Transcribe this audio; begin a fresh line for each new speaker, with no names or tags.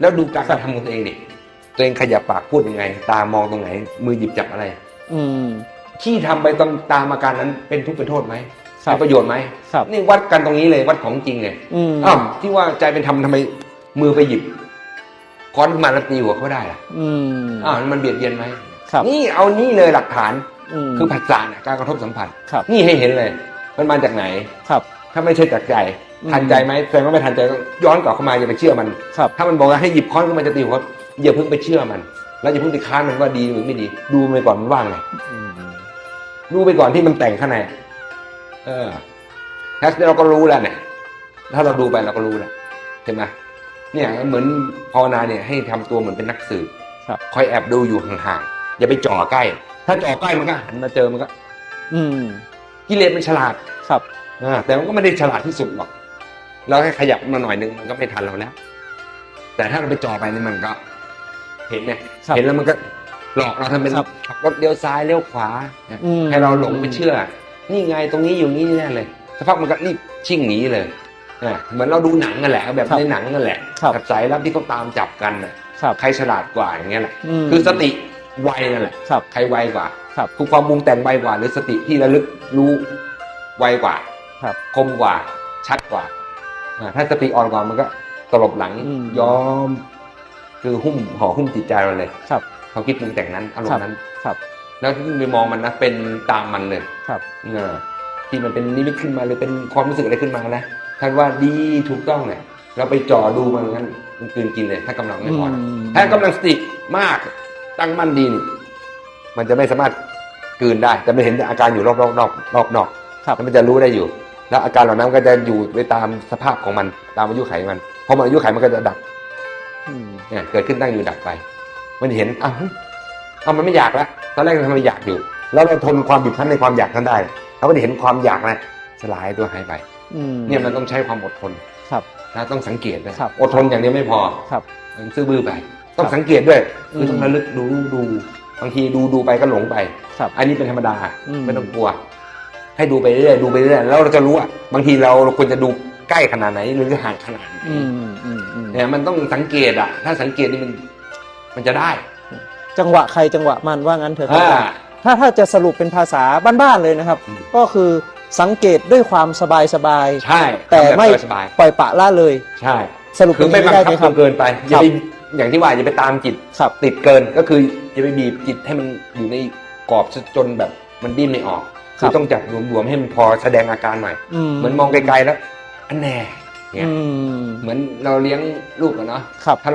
แล้วดูการกระทำของตัวเองดิตัวเองขยับปากพูดยังไง ตามองตรงไหน มือหยิบจับอะไร
อืม
ที่ทำไปตามตามอาการนั้นเป็นทุกข์เป็นโทษไหม
ครับ
มีประโยชน์ไหม
ครับ
นี่วัดกันตรงนี้เลยวัดของจริงเลย
อืม
อ้าวที่ว่าใจเป็นธรรมทำไมมือไปหยิบค้อนขึ้นมาแล้วตีหัวเขาได้ล่ะ
อืม
อ้าวมันเบียดเบียนไหม
ครับ
นี่เอานี่เลยหลักฐาน
ม
คือผัสสะเนี่ยการกระทบสัมผัส
ครับ
นี่ให้เห็นเลย มันมาจากไหน
ครับ
ถ้าไม่ใช่จากใจ
อืม
ทันใจไหมแสดงว่าไม่ทันใจก็ย้อนกลับเข้ามาอย่าไปเชื่อมัน
ครับ
ถ้ามันบอกว่าให้หยิบค้อนขึ้นมาจะตีหัวอย่าเพิ่งไปเชื่อมัน แล้วอย่าเพิ่งไปค้านมันว่าดีหรือไม่ดี ดูมันไปก่อนมันว่างไง
อืม
ดูไปก่อนที่มันแต่งข้างในเออแล้วเราก็รู้แล้วเนี่ย ถ้าเราดูไปเราก็รู้แล้วเห็นไหมเนี่ยเหมือนภาวนาเนี่ยให้ทำตัวเหมือนเป็นนักสืบ
ครับ
คอยแอบดูอยู่ห่างๆอย่าไปจ่อใกล้ ถ้าจ่อใกล้มันก็หันมาเจอมันก็
อืม
กิเลสมันฉลาด
ครับ
อ่าแต่มันก็ไม่ได้ฉลาดที่สุดหรอก เราแค่ขยับมาหน่อยนึงมันก็ไม่ทันเราแล้ว แต่ถ้าเราไปจ่อไปนี่มันก็ เห็นไง
ครับ
เห็นแล้วมันก็หลอกเราทำเป็น
ครับ
ขับรถเลี้ยวซ้ายเลี้ยวขวา
อืม
ให้เราหลงไปเชื่อ นี่ไงตรงนี้อยู่นี่แน่เลยสักพักมันก็รีบชิ่งหนีเลยอะเหมือนเราดูหนังกันแหละแบบ
ครับ
ในหนังนั่นแหละ
ครับ
กับสายลับที่เขาตามจับกันน่ะ
ครับ
ใครฉลาดกว่าอย่างเงี้ยแหละ
ม
คือสติไวนั่นแหละ
ครับ
ใครไวกว่า
ครับ
คือความปรุงแต่งไวกว่า หรือสติที่ระลึกรู้ไวกว่า
ครับ
คมกว่า ชัดกว่าอ่า ถ้าสติอ่อนกว่ามันก็ตลบหลัง
อืม
ยอม คือหุ้มห่อหุ้มจิตใจเราเลย
ครับ
ความคิดปรุงแต่งนั้นอารมณ์นั้น
ครับ
แล้วที่ไปมองมันนะเป็นตามมันเลย
ครับ
เออที่มันเป็นนิมิตขึ้นมาหรือเป็นความรู้สึกอะไรขึ้นมานะท่านว่าดีถูกต้องเนี่ยเราไปจ่อดูมันงั้นมันกลืนกินเลยถ้ากำลังไม่พอนะ
ม
ถ้ากำลังสติมากตั้งมั่นดีนี่มันจะไม่สามารถกลืนได้ แต่มันเห็นอาการอยู่รอบๆนอกรอบนอก
ครับ
แล้วมันจะรู้ได้อยู่ แล้วอาการเหล่านั้นก็จะอยู่ไปตามสภาพของมันตามอายุไขมันพอมันอายุไขมันก็จะดับ
อืม
เนี่ยเกิดขึ้นตั้งอยู่ดับไป มันเห็นอ้าวเฮ้ยอ้าวมันไม่อยากแล้วตอนแรกมันทำไมอยากอยู่ แล้วเราทนความบีบคั้นในความอยากนั้นได้แล้วมันเห็นความอยากนะสลายตัวหายไป
อืม
เนี่ยมันต้องใช้ความอดทน
ครับ
นะต้องสังเกตนะครับอดทนอย่างเดียวไม่พอ
ครับ
มันซื่อบื้อไป ต้องสังเกตด้วยคือต้องระลึกดูดูบางทีดูดูไปก็หลงไป
ครับ
อันนี้เป็นธรรมดา
อืม
ไม่ต้องกลัว ให้ดูไปเรื่อยดูไปเรื่อยแล้วเราจะรู้อะบางทีเราเราควรจะดูใกล้ขนาดไหนหรือห่างขนาดไหน
อืมอืมอืม
เนี่ยมันต้องสังเกตอะ ถ้าสังเกตนี่มันมันจะได้
จังหวะใครจังหวะมันว่างั้นเถอะครับ
อ่า
ถ้าถ้าจะสรุปเป็นภาษาบ้านๆเลยนะครับ
อืม
ก็คือสังเกตด้วยความสบายสบาย
ใช่
ๆแต่ไม่
ทำแบบสบาย
ปล่อยปละละเลย
ๆใช่
สรุป
คือ
เป็น
ไม่
อย่าง
บั
นี้
ง
ได้
คั
ไห
บ
มค
จ
รับ
นเกินไปอย่าไปอย่างที่ว่าอย่าไปตามจิต
ครับ
ติดเกินก็คืออย่าไปบีบจิตให้มันอยู่ในกรอบจนแบบ มันดิ้นไม่ออก
ครั
คื
บ
อต้องจับรวมๆให้มันพอแสดงอาการหน่อย
อืม
เหมือนมองไกลๆแล้วอันแน่เนี่ย
อืม
เหมือนเราเลี้ยงลูกอะเนาะ
ครับ
ถ้าเรา